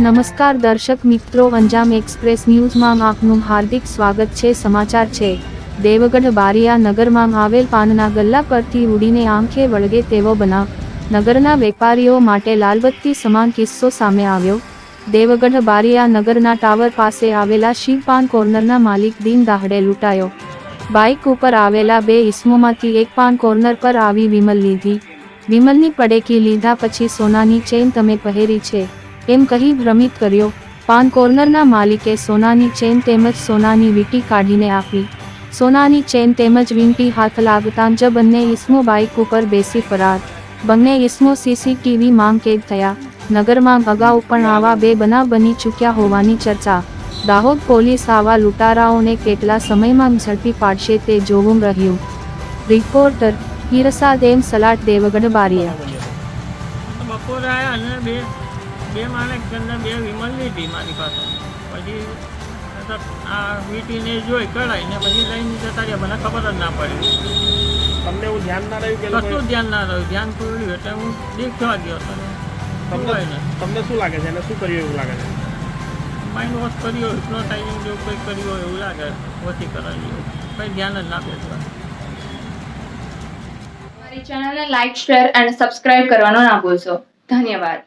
નમસ્કાર દર્શક મિત્રો, અંજામ એક્સપ્રેસ ન્યૂઝમાં આપનું હાર્દિક સ્વાગત છે. સમાચાર છે. દેવગઢ બારિયા નગરમાં આવેલ પાનના ગલ્લા પરથી ઉડીને આંખે વળગે તેવો બનાવ. નગરના વેપારીઓ માટે લાલબત્તી સમાન કિસ્સો સામે આવ્યો. દેવગઢ બારિયા નગરના ટાવર પાસે આવેલા શિવપાન કોર્નરના માલિક દિન દાહડે લૂંટાયો. બાઇક ઉપર આવેલા બે ઇસમોમાંથી એક પાન કોર્નર પર આવી વિમલ લીધી. વિમલની પડેકી લીધા પછી સોનાની ચેન તમે પહેરી છે. એમ કહી ભ્રમિત કર્યો, પાન કોર્નરના માલિકે સોનાની ચેન તેમજ સોનાની વીંટી કાઢીને આપી. સોનાની ચેન તેમજ વીંટી હાથ લાગતાં જ બંને ઇસમો બાઇક ઉપર બેસી ફરાર. બંને ઇસમો સીસીટીવી માંગ કેદ થયા. નગરમાં અગાઉ પણ આવા બે બનાવ બની ચૂક્યા હોવાની ચર્ચા. દાહોદ પોલીસ આવા લૂંટારાઓને કેટલા સમયમાં ઝડપી પાડશે તે જોવું રહ્યું. Reporter Hirsa M Salat Devgadh Baria. બપોર આવ્યા અને બે બે માણસ ઘરના બે વિમલ લીધી મારી પાસે. પછી આ વીટીને જોઈ કઢાઈને પછી લઈને જતા રહ્યા. મને ખબર જ ના પડી. તમને હું ધ્યાન ના રહ્યું કે કશું ધ્યાન ના રહ્યું. ધ્યાન ખોલ્યું એટલે હું દેખવા ગયો હતો. તમને તમને શું લાગે છે? અને શું કર્યું એવું લાગે છે? માઇન્ડ વોશ કર્યો હિપ્નોટાઇઝિંગ જેવું કંઈક કર્યું હોય એવું લાગે. ઓછી કરાવી કંઈ ધ્યાન જ ના બેસવા અમારી ચેનલને લાઇક શેર અને સબસ્ક્રાઇબ કરવાનો ના ભૂલશો. ધન્યવાદ.